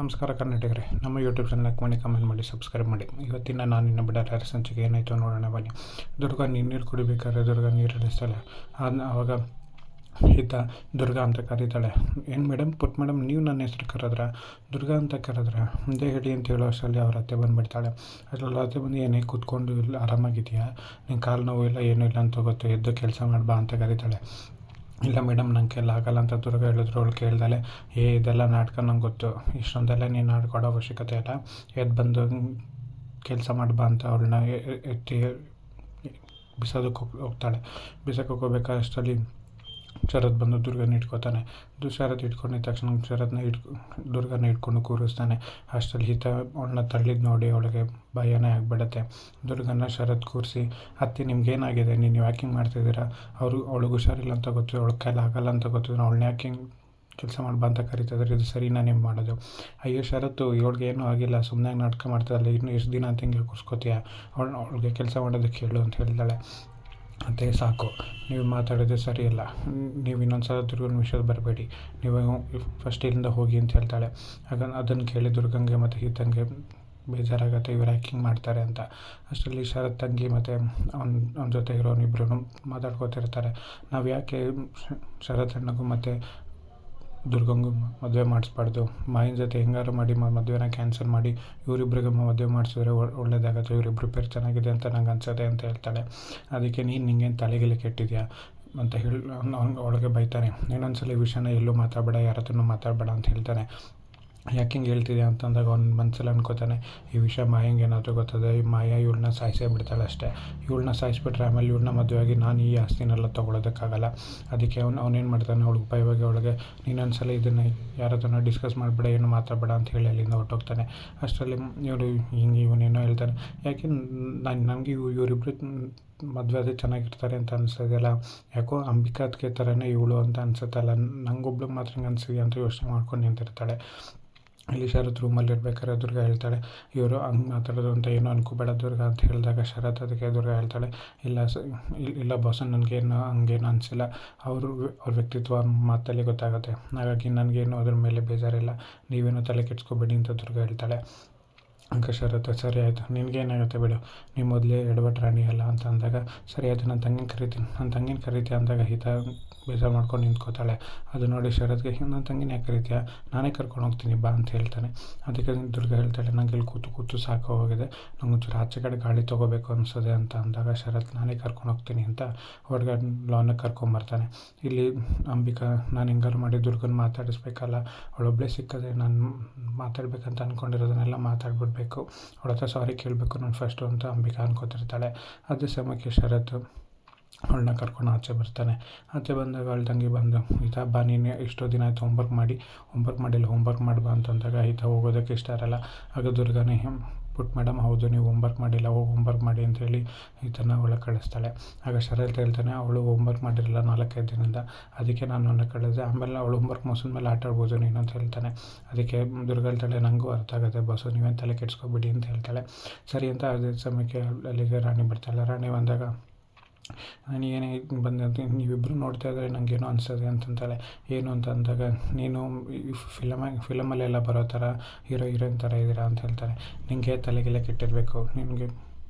ನಮಸ್ಕಾರ ಕರ್ನಾಟಕರೇ ನಮ್ಮ ಯೂಟ್ಯೂಬ್ ಲೈಕ್ ಮಾಡಿ ಕಮೆಂಟ್ ಮಾಡಿ ಸಬ್ಸ್ಕ್ರೈಬ್ ಮಾಡಿ. ಇವತ್ತಿನ ನಾನು ಇನ್ನು ಬಿಡಾರ ಸಂಚಿಕೆ ಏನಾಯಿತು ನೋಡೋಣ ಬನ್ನಿ. ದುರ್ಗ, ನೀರು ಕುಡಿಬೇಕಾದ್ರೆ ದುರ್ಗಾ ನೀರು ಅದನ್ನ ಆವಾಗ ಈತ ದುರ್ಗಾ ಅಂತ ಕರೀತಾಳೆ. ಏನು ಮೇಡಮ್ ಪುಟ್ ಮೇಡಮ್ ನೀವು ನನ್ನ ಹೆಸರು ಕರೆದ್ರ? ದುರ್ಗಾ ಅಂತ ಕರೆದ್ರ? ಮುಂದೆ ಹೇಳಿ ಅಂತ ಹೇಳೋ ಅಷ್ಟರಲ್ಲಿ ಅವ್ರ ಅತ್ತೆ ಬಂದುಬಿಡ್ತಾಳೆ. ಅದರಲ್ಲಿ ಅತ್ತೆ ಬಂದು, ಏನೇ ಕೂತ್ಕೊಂಡು ಇಲ್ಲ ಆರಾಮಾಗಿದೆಯಾ ನಿನ್ನ ಕಾಲು ನೋವು ಇಲ್ಲ, ಏನೂ ಇಲ್ಲ ಅಂತ ಗೊತ್ತು, ಎದ್ದು ಕೆಲಸ ಮಾಡಬಾ ಅಂತ ಕರೀತಾಳೆ. ಇಲ್ಲ ಮೇಡಮ್, ನಂಗೆ ಕೈಲಿ ಆಗಲ್ಲ ಅಂತ ದುರ್ಗ ಹೇಳಿದ್ರು. ಅವಳು ಕೇಳ್ದಲೆ, ಏ, ಇದೆಲ್ಲ ನಾಟಕ ನಂಗೆ ಗೊತ್ತು. ಇಷ್ಟೊಂದೆಲ್ಲ ನೀನು ಆಡ್ಕೊಡೋ ಅವಶ್ಯಕತೆ ಇಲ್ಲ. ಎದ್ದು ಬಂದು ಕೆಲಸ ಮಾಡ್ಬಾ ಅಂತ ಅವಳನ್ನ ಎತ್ತಿ ಬಿಸೋದಕ್ಕೆ ಹೋಗ್, ಹೋಗ್ತಾಳೆ. ಬಿಸೋಕೆ ಹೋಗ್ಬೇಕಾದ್ರೆ ಅಷ್ಟರಲ್ಲಿ ಶರತ್ ಬಂದು ದುರ್ಗನ ಇಟ್ಕೋತಾನೆ. ಶರತ್ ಇಟ್ಕೊಂಡಿದ್ದ ತಕ್ಷಣ ಶರತ್ನ ಇಟ್ಕೊ ದುರ್ಗನ ಇಟ್ಕೊಂಡು ಕೂರಿಸ್ತಾನೆ. ಅಷ್ಟರಲ್ಲಿ ಹಿತ ಅವಳನ್ನ ತಳ್ಳಿದ್ದು ನೋಡಿ ಅವಳಿಗೆ ಭಯನೇ ಆಗಿಬಿಡತ್ತೆ. ದುರ್ಗನ ಶರತ್ ಕೂರಿಸಿ, ಅತ್ತೆ, ನಿಮ್ಗೇನಾಗಿದೆ? ಯಾಕೆ ಯಾಕಿಂಗ್ ಮಾಡ್ತಿದ್ದೀರಾ? ಅವರು ಅವಳಿಗೆ ಹುಷಾರಿಲ್ಲ ಅಂತ ಗೊತ್ತು, ಅವಳ ಕೈಲಿ ಆಗಲ್ಲ ಅಂತ ಗೊತ್ತಿದ್ರು ಅವಳನ್ನ ಯಾಕೆ ಕೆಲಸ ಮಾಡ್ಬಾ ಅಂತ ಕರಿತಿದ್ರೆ? ಇದು ಸರಿನಾ ನಿಮ್ಮ ಮಾಡೋದು? ಅಯ್ಯೋ ಶರತ್ತು ಇವಳಿಗೆ ಏನೂ ಆಗಿಲ್ಲ. ಸುಮ್ಮನೆ ನಾಟಕ ಮಾಡ್ತಾರಲ್ಲ ಇನ್ನೂ ಎಷ್ಟು ದಿನ ಅಂತ ಹಿಂಗೆ ಕೂರಿಸ್ಕೋತೀಯ? ಅವಳು, ಅವಳಿಗೆ ಕೆಲಸ ಮಾಡೋದಕ್ಕೆ ಹೇಳು ಅಂತ ಹೇಳಿದಾಳೆ ಅದೇ ಸಾಕು. ನೀವು ಮಾತಾಡೋದೇ ಸರಿಯಲ್ಲ. ನೀವು ಇನ್ನೊಂದು ಸಲ ದುರ್ಗನ ವಿಷಯದ ಬರಬೇಡಿ. ನೀವು ಫಸ್ಟ್ ಇಲ್ಲಿಂದ ಹೋಗಿ ಅಂತ ಹೇಳ್ತಾಳೆ. ಆಗ ಅದನ್ನು ಕೇಳಿ ದುರ್ಗಂಗೆ ಮತ್ತು ಈತಂಗೆ ಬೇಜಾರಾಗುತ್ತೆ, ಇವ್ರು ಹ್ಯಾಕಿಂಗ್ ಮಾಡ್ತಾರೆ ಅಂತ. ಅಷ್ಟರಲ್ಲಿ ಶರತ್ ತಂಗಿ ಮತ್ತು ಅವ್ನ ಅವ್ನ ಜೊತೆ ಇರೋನಿಬ್ರು ಮಾತಾಡ್ಕೋತಿರ್ತಾರೆ. ನಾವು ಯಾಕೆ ಶರತ್ ಅಣ್ಣಗೂ ಮತ್ತು ದುರ್ಗಂಗೂ ಮದುವೆ ಮಾಡಿಸ್ಬಾರ್ದು. ಮಾಯಿನ ಜೊತೆ ಹೆಂಗಾರು ಮಾಡಿ ಮದುವೆನ ಕ್ಯಾನ್ಸಲ್ ಮಾಡಿ ಇವರಿಬ್ರಿಗೆ ಮದುವೆ ಮಾಡಿಸಿದ್ರೆ ಒಳ್ಳೇದಾಗುತ್ತೆ ಇವರಿಬ್ಬರು ಪೇರ್ ಚೆನ್ನಾಗಿದೆ ಅಂತ ನಂಗೆ ಅನ್ಸುತ್ತೆ ಅಂತ ಹೇಳ್ತಾಳೆ. ಅದಕ್ಕೆ ನೀನು ನಿಂಗೇನು ತಲೆಗೆಲೆ ಕೆಟ್ಟಿದ್ಯಾ? ಅಂತ ಹೇಳಿ ಅವ್ನಿಗೆ ಒಳಗೆ ಬೈತಾನೆ. ಇನ್ನೊಂದ್ಸಲ ಈ ವಿಷಯನ ಎಲ್ಲೂ ಮಾತಾಡಬೇಡ ಯಾರ ಮಾತಾಡಬೇಡ ಅಂತ ಹೇಳ್ತಾನೆ. ಯಾಕೆ ಹಿಂಗೆ ಹೇಳ್ತಿದ್ಯಾ ಅಂತಂದಾಗ ಅವ್ನ ಮನ್ಸಲ್ಲಿ ಅನ್ಕೋತಾನೆ, ಈ ವಿಷಯ ಮಾಯಂಗೆ ಏನಾದರೂ ಗೊತ್ತದೆ? ಈ ಮಾಯ ಇವಳನ್ನ ಸಾಯಿಸೇ ಬಿಡ್ತಾಳೆ ಅಷ್ಟೇ. ಇವಳನ್ನ ಸಾಯಿಸ್ಬಿಟ್ರೆ ಆಮೇಲೆ ಇವಳನ್ನ ಮದುವೆಯಾಗಿ ನಾನು ಈ ಆಸ್ತಿನೆಲ್ಲ ತೊಗೊಳೋದಕ್ಕಾಗಲ್ಲ. ಅದಕ್ಕೆ ಅವ್ನು ಅವನೇನು ಮಾಡ್ತಾನೆ ಅವಳಿಗೆ ಭಯವಾಗಿ ಅವಳಿಗೆ ನೀನು ಸಲ ಇದನ್ನು ಯಾರ ಡಿಸ್ಕಸ್ ಮಾಡಬೇಡ, ಏನು ಮಾತಾಡಬೇಡ ಅಂತ ಹೇಳಿ ಅಲ್ಲಿಂದ ಹೊರ್ಟೋಗ್ತಾನೆ. ಅಷ್ಟರಲ್ಲಿ ಇವಳು ಹಿಂಗೆ ಇವನೇನೋ ಹೇಳ್ತಾನೆ, ಯಾಕೆ ನಾನು, ನನಗೆ ಇವ್ ಇವರಿಬ್ಬರು ಮದುವೆ ಅದೇ ಚೆನ್ನಾಗಿರ್ತಾರೆ ಅಂತ ಅನಿಸೋದಿಲ್ಲ? ಯಾಕೋ ಅಂಬಿಕಾತ್ಗೆ ಥರನೇ ಇವಳು ಅಂತ ಅನ್ಸುತ್ತಲ್ಲ? ನಂಗೊಬ್ಳಿಗೆ ಮಾತ್ರ ಹಿಂಗೆ ಅನಿಸಿದೆ ಅಂತ ಯೋಚನೆ ಮಾಡ್ಕೊಂಡು ನಿಂತಿರ್ತಾಳೆ. ಇಲ್ಲಿ ಶರತ್ ರೂಮಲ್ಲಿ ಇರ್ಬೇಕಾದ್ರೆ ದುರ್ಗ ಹೇಳ್ತಾಳೆ, ಇವರು ಹಂಗೆ ಮಾತಾಡೋದು ಅಂತ ಏನು ಅನ್ಕೋಬೇಡ ದುರ್ಗ ಅಂತ ಹೇಳಿದಾಗ ಶರತ್ ಅದಕ್ಕೆ ದುರ್ಗ ಹೇಳ್ತಾಳೆ, ಇಲ್ಲ ಸ ಇಲ್ಲ ಬಾಸ ನನಗೇನು, ಹಂಗೇನು ಅನಿಸಿಲ್ಲ. ಅವರು, ಅವ್ರ ವ್ಯಕ್ತಿತ್ವ ಮಾತಲ್ಲಿ ಗೊತ್ತಾಗುತ್ತೆ. ಹಾಗಾಗಿ ನನಗೇನು ಅದ್ರ ಮೇಲೆ ಬೇಜಾರಿಲ್ಲ. ನೀವೇನು ತಲೆ ಕೆಡ್ಸ್ಕೋಬೇಡಿ ಅಂತ ದುರ್ಗ ಹೇಳ್ತಾಳೆ. ಅಂಕ ಶರತ್ ಸರಿ ಆಯಿತು. ನಿನಗೇನಾಗುತ್ತೆ ಬಿಡು. ನೀವು ಮೊದಲೇ ಎಡವಟ್ಟು ರಾಣಿ ಅಲ್ಲ ಅಂತ ಅಂದಾಗ, ಸರಿ ಆಯಿತು ನನ್ನ ತಂಗಿನ ಕರಿತೀನಿ ನನ್ನ ತಂಗಿನ ಕರಿತೀಯ ಅಂದಾಗ ಹಿತ ಬೇಜಾರು ಮಾಡ್ಕೊಂಡು ನಿಂತ್ಕೋತಾಳೆ. ಅದು ನೋಡಿ ಶರತ್ಗೆ ನನ್ನ ತಂಗಿನ ಯಾಕೆ ಕರಿತೀಯ? ನಾನೇ ಕರ್ಕೊಂಡು ಹೋಗ್ತೀನಿ, ಬಾ ಅಂತ ಹೇಳ್ತಾನೆ. ಅದಕ್ಕೆ ದುರ್ಗ ಹೇಳ್ತಾಳೆ, ನಂಗೆ ಇಲ್ಲಿ ಕೂತು ಕೂತು ಸಾಕು, ಹೋಗಿದೆ. ನಂಗೆ ಒಂಚೂರು ಆಚೆ ಕಡೆ ಗಾಳಿ ತೊಗೋಬೇಕು ಅನಿಸೋದೆ ಅಂತ ಅಂದಾಗ ಶರತ್, ನಾನೇ ಕರ್ಕೊಂಡು ಹೋಗ್ತೀನಿ ಅಂತ ಹೊರಗಡೆ ಲಾನಿಗೆ ಕರ್ಕೊಂಬರ್ತಾನೆ ಇಲ್ಲಿ ಅಂಬಿಕಾ, ನಾನು ಹಿಂಗಾರು ಮಾಡಿ ದುರ್ಗನ ಮಾತಾಡಿಸ್ಬೇಕಲ್ಲ. ಅವಳೊಬ್ಬಳೇ ಸಿಕ್ಕದೆ ನಾನು ಮಾತಾಡ್ಬೇಕಂತ ಅಂದ್ಕೊಂಡಿರೋದನ್ನೆಲ್ಲ ಮಾತಾಡ್ಬಿಡ್ಬೇಕು. ಅವಳ ಹತ್ರ ಸಾರಿ ಕೇಳಬೇಕು. ನಾನು ಫಸ್ಟು ಅಂತ ಅಂಬಿಕಾ ಅನ್ಕೋತಿರ್ತಾಳೆ. ಅದೇ ಸಮಯಕ್ಕೆ ಶರತ್ ಅವಳನ್ನ ಕರ್ಕೊಂಡು ಆಚೆ ಬರ್ತಾನೆ. ಆಚೆ ಬಂದಾಗ ಅವಳ ತಂಗಿ ಬಂದು, ಈತ ಬಾ ನೀನು, ಎಷ್ಟೋ ದಿನ ಆಯಿತು ಹೋಮ್ವರ್ಕ್ ಮಾಡಿ ಹೋಮ್ವರ್ಕ್ ಮಾಡಿಲ್ಲ ಹೋಮ್ವರ್ಕ್ ಮಾಡ್ಬಾ ಅಂತಂದಾಗ, ಈತ ಹೋಗೋದಕ್ಕೆ ಇಷ್ಟ ಇರಲ್ಲ. ಆಗ ದುರ್ಗನೇ ಪುಟ್ ಮೇಡಮ್ ಹೌದು, ನೀವು ಹೋಮ್ವರ್ಕ್ ಮಾಡಿಲ್ಲ, ಹೋಗಿ ಹೋಮ್ವರ್ಕ್ ಮಾಡಿ ಅಂತೇಳಿ ಈತನ ಒಳಗೆ ಕಳಿಸ್ತಾಳೆ. ಆಗ ಶರತ್ ಹೇಳ್ತಾನೆ, ಅವಳು ಹೋಮ್ವರ್ಕ್ ಮಾಡಿರಲ್ಲ ನಾಲ್ಕೈದು ದಿನದಿಂದ. ಅದಕ್ಕೆ ನಾನು ಅವನ್ನ ಕಳಿಸಿದೆ ಆಮೇಲೆ ಅವಳು ಹೋಮ್ವರ್ಕ್ ಮುಗಿಸಿದ ಮೇಲೆ ಆಟ ಆಡ್ಬೋದು ನೀನು ಅಂತ ಹೇಳ್ತಾನೆ. ಅದಕ್ಕೆ ದುರ್ಗ ಹೇಳ್ತಾಳೆ ನನಗೂ ಅರ್ಥ ಆಗುತ್ತೆ ಬಸ್ಸು ನೀವೇನು ತಲೆ ಕೆಡ್ಸ್ಕೊಬಿಡಿ ಅಂತ ಹೇಳ್ತಾಳೆ. ಸರಿ ಅಂತ ಅದೇ ಸಮಯಕ್ಕೆ ಅಲ್ಲಿಗೆ ರಾಣಿ ಬರ್ತಾಳೆ. ರಾಣಿ ಬಂದಾಗ ನಾನು ಏನೇ ಬಂದಂತ ನೀವಿಬ್ಬರು ನೋಡ್ತಾ ಇದ್ದರೆ ಏನೋ ಅನಿಸ್ತದೆ ಅಂತಂತಾಳೆ ಏನು ಅಂತ ಅಂದಾಗ, ನೀನು ಫಿಲಮ ಫಿಲಮಲ್ಲೆಲ್ಲ ಬರೋ ಥರ ಹೀರೋ ಹೀರೋಯಿನ್ ಥರ ಇದ್ದೀರಾ ಅಂತ ಹೇಳ್ತಾರೆ ನಿನಗೆ ತಲೆಗೆಲ್ಲ ಕೆಟ್ಟಿರಬೇಕು, ನಿನಗೆ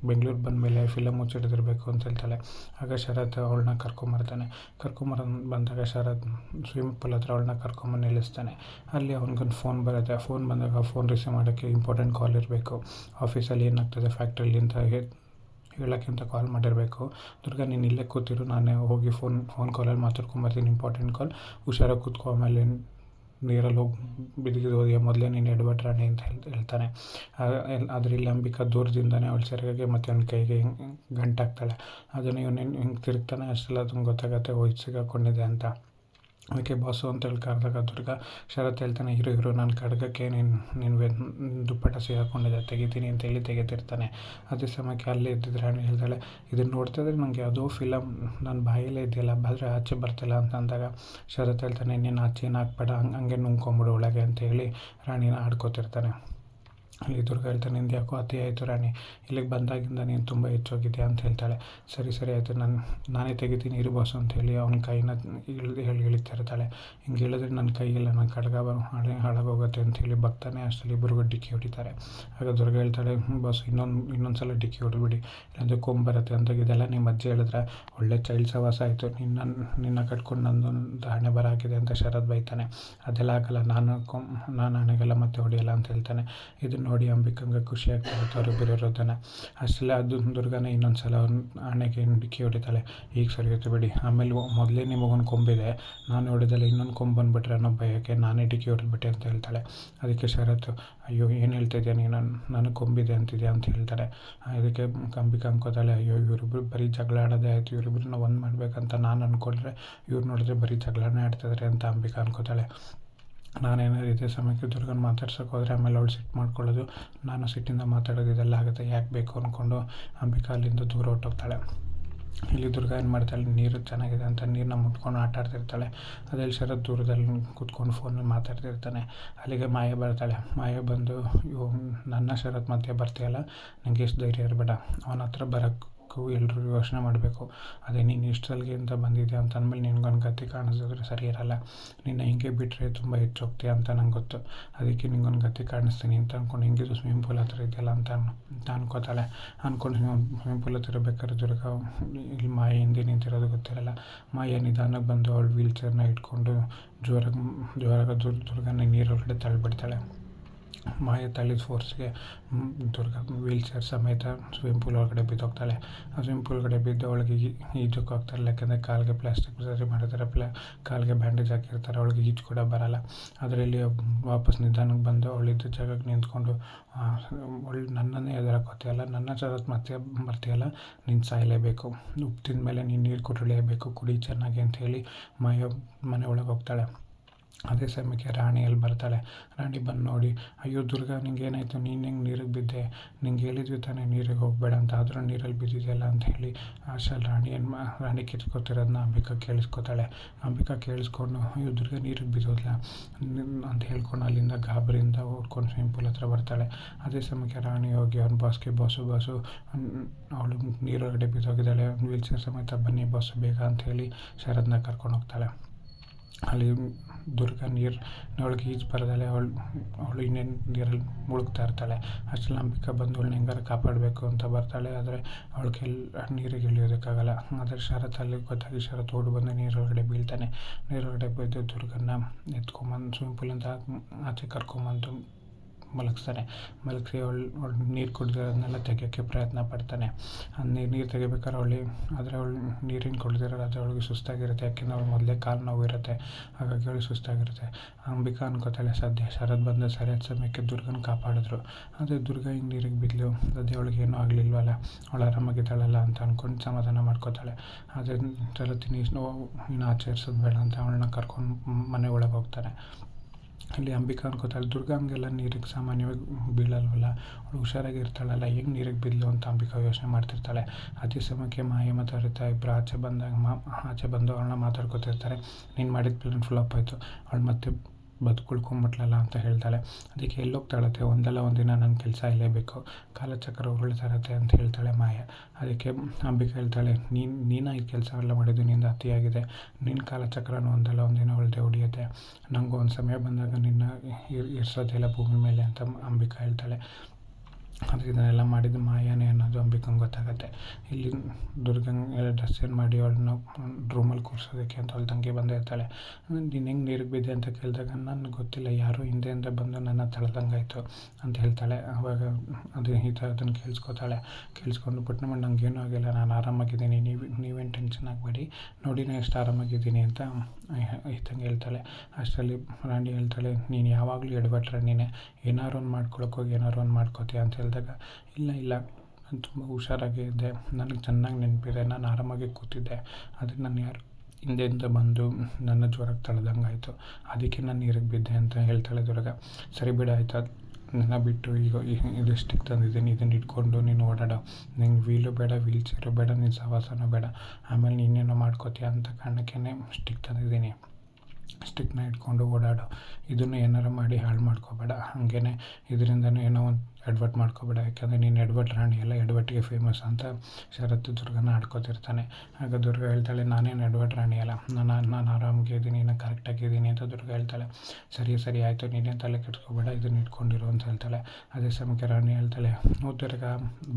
ಬೆಂಗ್ಳೂರು ಬಂದಮೇಲೆ ಫಿಲಮ್ ಮುಚ್ಚಿಡಿದಿರಬೇಕು ಅಂತ ಹೇಳ್ತಾಳೆ. ಆಗ ಶರತ್ ಅವಳನ್ನ ಕರ್ಕೊಂಬರ್ತಾನೆ. ಕರ್ಕೊಂಬರ, ಬಂದಾಗ ಶರತ್ ಸ್ವಿಮ್ಮಿಂಗ್ ಪೂಲ್ ಹತ್ರ ಅವಳನ್ನ ಕರ್ಕೊಂಬಂದು ನಿಲ್ಲಿಸ್ತಾನೆ. ಅಲ್ಲಿ ಅವ್ನಿಗೊಂದು ಫೋನ್ ಬರುತ್ತೆ. ಫೋನ್ ಬಂದಾಗ ಫೋನ್ ರಿಸೀವ್ ಮಾಡೋಕ್ಕೆ ಇಂಪಾರ್ಟೆಂಟ್ ಕಾಲ್ ಇರಬೇಕು. ಆಫೀಸಲ್ಲಿ ಏನಾಗ್ತದೆ ಫ್ಯಾಕ್ಟ್ರಿಲಿ ಅಂತ ಹೇಳೋಕ್ಕೆ ಅಂತ ಕಾಲ್ ಮಾಡಿರಬೇಕು. ದುರ್ಗಾ, ನೀನು ಇಲ್ಲೇ ಕೂತಿರು. ನಾನೇ ಹೋಗಿ ಫೋನ್ ಫೋನ್ ಕಾಲಲ್ಲಿ ಮಾತಾಡ್ಕೊಂಬರ್ತೀನಿ ಇಂಪಾರ್ಟೆಂಟ್ ಕಾಲ್ ಹುಷಾರಾಗಿ ಕೂತ್ಕೊ. ಆಮೇಲೆ ನೀರಲ್ಲಿ ಹೋಗಿ ಬಿದ್ದಿದ್ದು ಹೋಗಿ ಮೊದಲೇ ನೀನು ಎಡವಟ್ಟು ರಾಣಿ ಅಂತ ಹೇಳ್, ಹೇಳ್ತಾನೆ. ಆದರೆ ಇಲ್ಲಿ ಅಂಬಿಕಾ ದೂರದಿಂದನೇ ಅವಳು ಸೆರಗಾಗಿ ಮತ್ತು ಅವ್ನ ಕೈಗೆ ಗಂಟಾಗ್ತಾಳೆ ಅದನ್ನು ಇವನೇನು ಹಿಂಗೆ ತಿರುಗ್ತಾನೆ ಅಷ್ಟೆಲ್ಲ ಅದನ್ನು ಗೊತ್ತಾಗತ್ತೆ. ಹೋಯ್ತು ಸಿಗಾಕೊಂಡಿದೆ ಅಂತ. ಅದಕ್ಕೆ ಬಾಸು ಅಂತ ಹೇಳಿ ಕರೆದಾಗ ದುರ್ಗ ಶರತ್ ಹೇಳ್ತಾನೆ ಹೀರೋ ಇರು, ನಾನು ಖಡ್ಗಕ್ಕೆ ನೀನು ನೀನು ವೆ, ದುಪ್ಪಟ್ಟ ಸಿಗಾಕೊಂಡಿದೆ ತೆಗಿತೀನಿ ಅಂತೇಳಿ ತೆಗಿತಿರ್ತಾನೆ ಅದೇ ಸಮಯಕ್ಕೆ ಅಲ್ಲೇ ಇದ್ದಿದ್ರೆ ರಾಣಿ ಹೇಳ್ತಾಳೆ ಇದನ್ನು ನೋಡ್ತಿದ್ರೆ ನನಗೆ ಯಾವುದೋ ಫಿಲಮ್ ನನ್ನ ಬಾಯಲ್ಲೇ ಇದೆಯಲ್ಲ, ಬಂದರೆ ಆಚೆ ಬರ್ತಿಲ್ಲ ಅಂತ ಅಂದಾಗ ಶರತ್ ಹೇಳ್ತಾನೆ ನೀನು ಆಚೆ ಏನು ಹಾಕ್ಬೇಡ, ಹಂಗೆ ಹಂಗೆ ನುಂಗ್ಕೊಂಬಿಡು ಒಳಗೆ ಅಂತ ಹೇಳಿ ರಾಣಿನ ಆಡ್ಕೋತಿರ್ತಾನೆ ಅಲ್ಲಿ ದುರ್ಗ ಹೇಳ್ತಾನೆ ನಿಂದು ಯಾಕೋ ಅತಿ ಆಯಿತು ರಾಣಿ, ಇಲ್ಲಿಗೆ ಬಂದಾಗಿಂದ ನೀನು ತುಂಬ ಹೆಚ್ಚೋಗಿದ್ಯಾ ಅಂತ ಹೇಳ್ತಾಳೆ. ಸರಿ ಸರಿ ಆಯಿತು, ನಾನು, ನಾನೇ ತೆಗಿತೀನಿ, ಇರು ಬಾಸು ಅಂತ ಹೇಳಿ ಅವ್ನ ಕೈನ ಇಳಿದು ಹೇಳಿ ಇಳಿತಿರ್ತಾಳೆ ಹಿಂಗೆ ಇಳಿದ್ರೆ ನನ್ನ ಕೈಯಿಲ್ಲ ನನ್ನ ಖಡ್ಗ ಹಳೆ ಹಾಳಾಗೋಗುತ್ತೆ ಅಂತ ಹೇಳಿ ಬಗ್ತಾನೆ ಅಷ್ಟರಲ್ಲಿ ಇಬ್ಬರಿಗೂ ಡಿಕ್ಕಿ ಹೊಡಿತಾರೆ. ಆಗ ದುರ್ಗ ಹೇಳ್ತಾಳೆ ಬಾಸ್, ಇನ್ನೊಂದು ಇನ್ನೊಂದು ಸಲ ಡಿಕ್ಕಿ ಹೊಡೆದ್ಬಿಡಿ ಇಲ್ಲಾಂದರೆ ಕೊಂಬರುತ್ತೆ ಅಂತ ಇದೆಲ್ಲ ನಿಮ್ಮ ಅಜ್ಜಿ ಹೇಳಿದ್ರೆ, ಒಳ್ಳೆ ಚೈಲ್ಡ್ ಸವಾಸ ಆಯಿತು. ನಿನ್ನ ನಿನ್ನ ಕಟ್ಕೊಂಡು ನಂದೊಂದು ಹಣೆ ಬರ ಹಾಕಿದೆ ಅಂತ ಶರತ್ ಬೈತಾನೆ. ಅದೆಲ್ಲ ಆಗಲ್ಲ, ನಾನು ಕೊಂ ನಾನು ಹಣೆಗೆಲ್ಲ ಮತ್ತೆ ಹೊಡೆಯಲ್ಲ ಅಂತ ಹೇಳ್ತಾನೆ. ಇದನ್ನು ನೋಡಿ ಅಂಬಿಕಂಗೆ ಖುಷಿ ಆಗ್ತಿರುತ್ತೆ ಅವರಿಬ್ಬರು ಇರೋದನ್ನು ಅಷ್ಟೆಲ್ಲ ಅದು ದುರ್ಗನ ಇನ್ನೊಂದು ಸಲ ಹಣೆಗೆ ಡಿಕ್ಕಿ ಹೊಡಿತಾಳೆ. ಈಗ ಸರಿಯುತ್ತೆ ಬಿಡಿ. ಆಮೇಲೆ ಮೊದಲೇ ನಿಮಗೊಂದು ಕೊಂಬಿದೆ. ನಾನು ಹೊಡೆದಲ್ಲ ಇನ್ನೊಂದು ಕೊಂಬು ಬಂದುಬಿಟ್ರೆ ಅನ್ನೋ ಭಯಕ್ಕೆ ನಾನೇ ಡಿಕ್ಕಿ ಹೊಡೆದ್ಬಿಟ್ಟೆ ಅಂತ ಹೇಳ್ತಾಳೆ. ಅದಕ್ಕೆ ಶರತ್ತು, ಅಯ್ಯೋ, ಏನು ಹೇಳ್ತಾಯಿದ್ಯಾ ನೀನು? ನನಗೆ ಕೊಂಬಿದೆ ಅಂತಿದೆ ಅಂತ ಹೇಳ್ತಾರೆ ಅದಕ್ಕೆ ಅಂಬಿಕಾ ಅನ್ಕೋತಾಳೆ, ಅಯ್ಯೋ ಇವರಿಬ್ಬರು ಬರೀ ಜಗಳ ಆಡೋದೇ ಆಯಿತು. ಇವರಿಬ್ರನ್ನ ಒಂದು ಮಾಡಬೇಕಂತ ನಾನು ಅಂದ್ಕೊಂಡ್ರೆ ಇವ್ರು ನೋಡಿದ್ರೆ ಬರೀ ಜಗಳನೇ ಆಡ್ತಿದ್ದಾರೆ ಅಂತ ಅಂಬಿಕಾ ಅನ್ಕೋತಾಳೆ. ನಾನೇನಾದ್ರು ಇದೇ ಸಮಯಕ್ಕೆ ದುರ್ಗನ ಮಾತಾಡ್ಸೋಕೆ ಹೋದರೆ ಆಮೇಲೆ ಅವಳು ಸಿಟ್ಟು ಮಾಡ್ಕೊಳ್ಳೋದು. ನಾನು ಸಿಟ್ಟಿಂದ ಮಾತಾಡೋದು ಇದೆಲ್ಲ ಆಗುತ್ತೆ. ಯಾಕೆ ಬೇಕು ಅಂದ್ಕೊಂಡು ಅಂಬಿಕಾ ಅಲ್ಲಿಂದ ದೂರ ಹೊರ್ಟೋಗ್ತಾಳೆ. ಇಲ್ಲಿ ದುರ್ಗ ಏನು ಮಾಡ್ತಾಳೆ? ನೀರು ಚೆನ್ನಾಗಿದೆ ಅಂತ ನೀರನ್ನ ಮುಟ್ಕೊಂಡು ಆಟ ಆಡ್ತಿರ್ತಾಳೆ. ಅದ್ರಲ್ಲಿ ಶರತ್ ದೂರದಲ್ಲಿ ಕೂತ್ಕೊಂಡು ಫೋನಲ್ಲಿ ಮಾತಾಡ್ತಿರ್ತಾನೆ. ಅಲ್ಲಿಗೆ ಮಾಯೆ ಬರ್ತಾಳೆ. ಮಾಯ ಬಂದು ಇವು ನನ್ನ ಶರತ್ ಮಧ್ಯೆ ಬರ್ತೀಯಲ್ಲ? ನನಗೆ ಎಷ್ಟು ಧೈರ್ಯ ಇರಬೇಡ. ಅವನ ಹತ್ರ ಬರೋಕ್ಕೆ ಎಲ್ಲರೂ ಯೋಚನೆ ಮಾಡಬೇಕು. ಅದೇ ನೀನು ಇಷ್ಟು ಅಂತ ಬಂದಿದ್ದೆ ಅಂತ ಅಂದಮೇಲೆ ನಿನ್ಗೊಂದು ಗತಿ ಕಾಣಿಸಿದ್ರೆ ಸರಿ ಇರಲ್ಲ. ನಿನ್ನ ಹಿಂಗೆ ಬಿಟ್ಟರೆ ತುಂಬ ಹೆಚ್ಚು ಹೋಗ್ತೀಯ ಅಂತ ನಂಗೆ ಗೊತ್ತು. ಅದಕ್ಕೆ ನಿಂಗೊಂದು ಗತಿ ಕಾಣಿಸ್ತೀನಿ ಅಂತ ಅಂದ್ಕೊಂಡು ಹಿಂಗಿದ್ರು ಸ್ವಿಮ್ಮಿಂಗ್ ಪೂಲ್ ಹತ್ರ ಇದೆಯಲ್ಲ ಅಂತ ಅಂತ ಅನ್ಕೋತಾಳೆ. ಅಂದ್ಕೊಂಡು ಸ್ವಿಮ್ಮಿಂಗ್ ಪೂಲ್ ಹತ್ರ ಬೇಕಾದ್ರೆ ದುರ್ಗ, ಇಲ್ಲಿ ಮಾಯ ಹಿಂದೆ ನಿಂತಿರೋದು ಗೊತ್ತಿರಲ್ಲ. ಮಾಯ ನಿಧಾನಕ್ಕೆ ಬಂದು ಅವಳು ವೀಲ್ ಚೇರ್ನ ಇಟ್ಕೊಂಡು ಜೋರಾಗಿ ಜೋರಾಗಿ ದುರ್ಗನ ನೀರೊಳಗಡೆ ತಳ್ಳಿಬಿಡ್ತಾಳೆ. ಮಾಯ ತಳ್ಳಿದ ಫೋರ್ಸ್ಗೆ ದುರ್ಗ ವೀಲ್ ಚೇರ್ ಸಮೇತ ಸ್ವಿಮ್ಮಿಂಗ್ ಪೂಲ್ ಒಳಗಡೆ ಬಿದ್ದೋಗ್ತಾಳೆ. ಆ ಸ್ವಿಮ್ಮಿಂಗ್ ಪೂಲ್ ಒಳಗಡೆ ಬಿದ್ದು ಅವಳಿಗೆ ಈಜಕ್ಕೆ ಹೋಗ್ತಾರಲ್ಲ ಯಾಕೆಂದರೆ ಕಾಲಿಗೆ ಪ್ಲಾಸ್ಟಿಕ್ ಸರಿ ಮಾಡಿರ್ತಾರೆ. ಪ್ಲ, ಕಾಲಿಗೆ ಬ್ಯಾಂಡೇಜ್ ಹಾಕಿರ್ತಾರೆ. ಅವಳಿಗೆ ಈಜು ಕೂಡ ಬರಲ್ಲ. ಅದರಲ್ಲಿ ವಾಪಸ್ ನಿಧಾನಕ್ಕೆ ಬಂದು ಅವಳಿದ್ದ ಜಾಗಕ್ಕೆ ನಿಂತ್ಕೊಂಡು ಒಳ್ಳೆ ನನ್ನನ್ನೇ ಎದುರಾಕೋತಿಯಲ್ಲ ನನ್ನ ಜಾಗಕ್ಕೆ ಮತ್ತೆ ಬರ್ತೀಯಲ್ಲ ನೀನು ಸಾಯಲೇಬೇಕು. ಉಪ್ಪು ತಿಂದ ಮೇಲೆ ನೀನು ನೀರು ಕುಡಿಲೇಬೇಕು. ಕುಡಿ ಚೆನ್ನಾಗಿ ಅಂತ ಹೇಳಿ ಮಾಯ ಮನೆ ಒಳಗೆ ಹೋಗ್ತಾಳೆ. ಅದೇ ಸಮಯಕ್ಕೆ ರಾಣಿ ಅಲ್ಲಿ ಬರ್ತಾಳೆ. ರಾಣಿ ಬಂದು ನೋಡಿ, ಅಯ್ಯೋ ದುರ್ಗಾ, ನಿಂಗೆ ಏನಾಯಿತು? ನೀನು ಹೆಂಗೆ ನೀರಿಗೆ ಬಿದ್ದೆ? ನಿಂಗೆ ಹೇಳಿದ್ವಿ ತಾನೇ ನೀರಿಗೆ ಹೋಗಬೇಡ ಅಂತ, ಆದರೂ ನೀರಲ್ಲಿ ಬಿದ್ದಿದೆಯಲ್ಲ ಅಂತ ಹೇಳಿ ಅಷ್ಟರಲ್ಲಿ ರಾಣಿ ಏನು ರಾಣಿ ಕಿತ್ಕೋತಿರೋದನ್ನ ಅಂಬಿಕಾ ಕೇಳಿಸ್ಕೊತಾಳೆ. ಅಂಬಿಕಾ ಕೇಳಿಸ್ಕೊಂಡು, ಅಯ್ಯೋ ದುರ್ಗಾ, ನೀರಿಗೆ ಬಿದ್ದೋದ್ಲ? ಅಂತ ಹೇಳ್ಕೊಂಡು ಅಲ್ಲಿಂದ ಗಾಬರಿಯಿಂದ ಓಡ್ಕೊಂಡು ಸ್ವಿಮ್ಮಿಂಗ್ ಪೂಲ್ ಹತ್ರ ಬರ್ತಾಳೆ. ಅದೇ ಸಮಯಕ್ಕೆ ರಾಣಿ ಹೋಗಿ, ಅವ್ನ ಬಾಸ್ಗೆ ಬಾಸು ಬಾಸು ಅವಳು ನೀರೊಳಗಡೆ ಬಿದ್ದೋಗಿದ್ದಾಳೆ. ವೀಲ್ ಚೇರ್ ಸಮೇತ ಬನ್ನಿ ಬಾಸು, ಬೇಗ ಅಂತ ಹೇಳಿ ಶರದನ್ನ ಕರ್ಕೊಂಡು ಹೋಗ್ತಾಳೆ. ಅಲ್ಲಿ ದುರ್ಗ ನೀರು ಅವಳಿಗೆ ಈಜು ಬರದಲ್ಲೇ ಅವಳು ಅವಳು ಇನ್ನೇನು ನೀರಲ್ಲಿ ಮುಳುಗ್ತಾ ಇರ್ತಾಳೆ. ಅಷ್ಟರಲ್ಲಿ ಬಂದು ಅವಳನ್ನ ಹೆಂಗಾರು ಕಾಪಾಡಬೇಕು ಅಂತ ಬರ್ತಾಳೆ. ಆದರೆ ಅವಳಿಗೆ ಕೆಲ್ ನೀರಿಗೆ ಇಳಿಯೋದಕ್ಕಾಗಲ್ಲ. ಆದರೆ ಶರತ್ ಅಲ್ಲಿ ಗೊತ್ತಾಗಿ ಶರತ್ ಓಡಿ ಬಂದು ನೀರೊಳಗಡೆ ಬೀಳ್ತಾನೆ. ನೀರೊಳಗಡೆ ಬಿದ್ದು ದುರ್ಗನ್ನ ಎತ್ಕೊಂಬಂದು ಸ್ವಿಮ್ಮಿಂಗ್ ಪೂಲಿಂದ ಆಚೆ ಕರ್ಕೊಂಬಂದು ಮಲಗಿಸ್ತಾನೆ ಮಲಗಿಸಿ ಅವಳು ಅವಳು ನೀರು ಕುಡ್ದಿರೋದನ್ನೆಲ್ಲ ತೆಗಿಯೋಕ್ಕೆ ಪ್ರಯತ್ನ ಪಡ್ತಾನೆ. ಆ ನೀರು ನೀರು ತೆಗಿಬೇಕಾದ್ರೆ ಅವಳು ಆದರೆ ಅವಳು ನೀರಿನ ಕುಡ್ದಿರೋದು ಅದು ಅವಳಿಗೆ ಸುಸ್ತಾಗಿರುತ್ತೆ. ಯಾಕೆಂದರೆ ಅವಳು ಮೊದಲೇ ಕಾಲು ನೋವು ಇರುತ್ತೆ. ಹಾಗಾಗಿ ಅವಳು ಸುಸ್ತಾಗಿರುತ್ತೆ. ಅಂಬಿಕಾ ಅನ್ಕೋತಾಳೆ, ಸದ್ಯ ಶರತ್ ಬಂದ ಸರಿಯಾದ ಸಮಯಕ್ಕೆ ದುರ್ಗನ ಕಾಪಾಡಿದ್ರು. ಆದರೆ ದುರ್ಗ ಹಿಂಗೆ ನೀರಿಗೆ ಬಿದ್ದಲು ಅದೇ ಅವಳಿಗೆ ಏನೂ ಆಗಲಿಲ್ವಲ್ಲ. ಅವಳು ಆರಾಮಾಗಿದ್ದಾಳಲ್ಲ ಅಂತ ಅಂದ್ಕೊಂಡು ಸಮಾಧಾನ ಮಾಡ್ಕೋತಾಳೆ. ಆದರೆ ಶರತ್ ನೀನು ಆಚರಿಸೋದು ಬೇಡ ಅಂತ ಅವಳನ್ನ ಕರ್ಕೊಂಡು ಮನೆ ಒಳಗೆ ಹೋಗ್ತಾನೆ. ಅಲ್ಲಿ ಅಂಬಿಕಾ ಅನ್ಕೋತಾಳೆ ದುರ್ಗ ಹಂಗೆಲ್ಲ ನೀರಿಗೆ ಸಾಮಾನ್ಯವಾಗಿ ಬೀಳಲ್ವಲ್ಲ? ಅವಳು ಹುಷಾರಾಗಿ ಇರ್ತಾಳಲ್ಲ, ಹೆಂಗೆ ನೀರಿಗೆ ಬಿದ್ದಲು ಅಂತ ಅಂಬಿಕಾ ಯೋಚನೆ ಮಾಡ್ತಿರ್ತಾಳೆ. ಅದೇ ಸಮಯಕ್ಕೆ ಮಾಯ ಮಾತಾಡ್ತಾ ಇಬ್ಬರು ಆಚೆ ಬಂದಾಗ, ಮಾ, ಆಚೆ ಬಂದು ಅವಳನ್ನ ಮಾತಾಡ್ಕೊತಿರ್ತಾರೆ. ನೀನು ಮಾಡಿದ ಪ್ಲಾನ್ ಫ್ಲಾಪ್ ಆಯಿತು. ಅವಳು ಮತ್ತೆ ಬದುಕುಳ್ಕೊಂಬಿಟ್ಲಲ್ಲ ಅಂತ ಹೇಳ್ತಾಳೆ. ಅದಕ್ಕೆ ಎಲ್ಲೋಗ್ತಾಳತ್ತೆ, ಒಂದಲ್ಲ ಒಂದಿನ ನನ್ನ ಕೆಲಸ ಇಲ್ಲೇಬೇಕು, ಕಾಲಚಕ್ರ ಉರುಳ್ತಾ ಇರುತ್ತೆ ಅಂತ ಹೇಳ್ತಾಳೆ ಮಾಯ. ಅದಕ್ಕೆ ಅಂಬಿಕೆ ಹೇಳ್ತಾಳೆ, ನೀನು ನೀನು ಈ ಕೆಲಸವೆಲ್ಲ ಮಾಡಿದ್ದು ನಿಂದ ಅತಿಯಾಗಿದೆ. ನಿನ್ನ ಕಾಲಚಕ್ರನೂ ಒಂದಲ್ಲ ಒಂದಿನ ಉಳಿದೆ ಹೊಡಿಯುತ್ತೆ ನನಗೂ ಒಂದು ಸಮಯ ಬಂದಾಗ ನಿನ್ನ ಇರ್ಸೋದೆಲ್ಲ ಭೂಮಿ ಮೇಲೆ ಅಂತ ಅಂಬಿಕಾ ಹೇಳ್ತಾಳೆ. ಆದರೆ ಇದನ್ನೆಲ್ಲ ಮಾಡಿದ್ದು ಮಾಯಾನೇ ಅನ್ನೋದು ಅಂಬಿಕಂಗೆ ಗೊತ್ತಾಗುತ್ತೆ. ಇಲ್ಲಿ ದುರ್ಗಂಗೆ ಚೇಂಜ್ ಮಾಡಿ ಅವಳನ್ನ ರೂಮಲ್ಲಿ ಕೂರ್ಸೋದಕ್ಕೆ ಅಂತ ಅವಳು ತಂಗಿ ಬಂದೇ ಇರ್ತಾಳೆ. ನೀನು ಹೆಂಗೆ ನೀರಿಗೆ ಬಿದ್ದೆ ಅಂತ ಕೇಳಿದಾಗ ನನಗೆ ಗೊತ್ತಿಲ್ಲ, ಯಾರೋ ಹಿಂದೆಯಿಂದ ಬಂದು ನನ್ನ ತಳ್ದಂಗಾಯಿತು ಅಂತ ಹೇಳ್ತಾಳೆ. ಆವಾಗ ಅದು ಈ ಥರ ಅದನ್ನು ಕೇಳಿಸ್ಕೊತಾಳೆ. ಕೇಳಿಸ್ಕೊಂಡು ಪುಟ್ನಮ್ಮ ನನಗೇನೂ ಆಗಿಲ್ಲ, ನಾನು ಆರಾಮಾಗಿದ್ದೀನಿ, ನೀವು, ನೀವೇನು ಟೆನ್ಷನ್ ಆಗಬೇಡಿ. ನೋಡಿ ನಾನು ಎಷ್ಟು ಆರಾಮಾಗಿದ್ದೀನಿ ಅಂತ ಈತಂಗೆ ಹೇಳ್ತಾಳೆ. ಅಷ್ಟರಲ್ಲಿ ರಾಣಿ ಹೇಳ್ತಾಳೆ, ನೀನು ಯಾವಾಗಲೂ ಎಡಬಟ್ರೆ ನೀನೆ. ಏನಾರು ಒಂದು ಮಾಡ್ಕೊಳಕ್ಕೆ ಹೋಗಿ ಏನಾರು ಒಂದು ಮಾಡ್ಕೋತೀಯ ಅಂತ ಹೇಳಿದಾಗ ಇಲ್ಲ ಇಲ್ಲ, ನಾನು ತುಂಬ ಹುಷಾರಾಗೇ ಇದ್ದೆ ನನಗೆ ಚೆನ್ನಾಗಿ ನೆನಪಿದೆ, ನಾನು ಆರಾಮಾಗಿ ಕೂತಿದ್ದೆ, ಆದರೆ ನಾನು ಯಾರು ಹಿಂದೆಯಿಂದ ಬಂದು ನನ್ನ ಜ್ವರಕ್ಕೆ ತಳೆದಂಗೆ ಆಯಿತು, ಅದಕ್ಕೆ ನಾನು ನೀರಿಗೆ ಬಿದ್ದೆ, ಅಂತ ಹೇಳ್ತಾಳೆ ದುರ್ಗ. ಸರಿ ಬಿಡ, ಆಯಿತು? ನನ್ನ ಬಿಟ್ಟು ಈಗ ಇದು ಸ್ಟಿಕ್ ತಂದಿದ್ದೀನಿ ಇದನ್ನು ಇಟ್ಕೊಂಡು ನೀನು ಓಡಾಡ. ನಿಂಗೆ ವೀಲು ಬೇಡ ವೀಲ್ ಚೇರು ಬೇಡ ನಿನ್ನ ಸವಾಸನೂ ಬೇಡ. ಆಮೇಲೆ ನೀನೇನೋ ಮಾಡ್ಕೋತೀಯ ಅಂತ ಕಾರಣಕ್ಕೇ ಸ್ಟಿಕ್ ತಂದಿದ್ದೀನಿ. ಸ್ಟಿಕ್ನ ಇಟ್ಕೊಂಡು ಓಡಾಡು. ಇದನ್ನು ಏನಾರು ಮಾಡಿ ಹಾಳು ಮಾಡ್ಕೋಬೇಡ. ಹಾಗೇನೆ ಇದರಿಂದನೂ ಏನೋ ಒಂದು ಎಡ್ವರ್ಟ್ ಮಾಡ್ಕೋಬೇಡ. ಯಾಕಂದರೆ ನೀನು ಎಡವಟ್ಟು ರಾಣಿ ಅಲ್ಲ ಎಡವಟ್ಟಿಗೆ ಫೇಮಸ್ ಅಂತ ಶರತ್ ದುರ್ಗನ ಆಡ್ಕೋತಿರ್ತಾನೆ. ಆಗ ದುರ್ಗ ಹೇಳ್ತಾಳೆ, ನಾನೇನು ಎಡವಟ್ಟು ರಾಣಿ ಅಲ್ಲ. ನಾನು ನಾನು ಆರಾಮಾಗಿ ಇದ್ದೀನಿ ನಾನು ಕರೆಕ್ಟಾಗಿದ್ದೀನಿ ಅಂತ ದುರ್ಗ ಹೇಳ್ತಾಳೆ. ಸರಿ ಸರಿ, ಆಯಿತು. ನೀನೇನು ತಲೆ ಕೆಡಿಸ್ಕೋಬೇಡ. ಇದನ್ನ ಇಟ್ಕೊಂಡಿರು ಅಂತ ಹೇಳ್ತಾಳೆ. ಅದೇ ಸಮಯಕ್ಕೆ ರಾಣಿ ಹೇಳ್ತಾಳೆ, ಹ್ಞೂ ದುರ್ಗ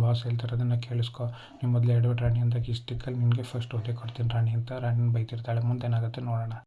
ಬಾಸ್ ಹೇಳ್ತಿರೋದನ್ನು ಕೇಳಿಸ್ಕೊ. ನಿಮ್ಮ ಮೊದಲು ಎಡವಟ್ಟು ರಾಣಿ ಅಂತ ಈ ಸ್ಟಿಕ್ಕಲ್ಲಿ ನಿನಗೆ ಫಸ್ಟ್ ಓದೇ ಕೊಡ್ತೀನಿ ರಾಣಿ ಅಂತ ರಾಣಿನ ಬೈತಿರ್ತಾಳೆ. ಮುಂದೇನಾಗುತ್ತೆ ನೋಡೋಣ.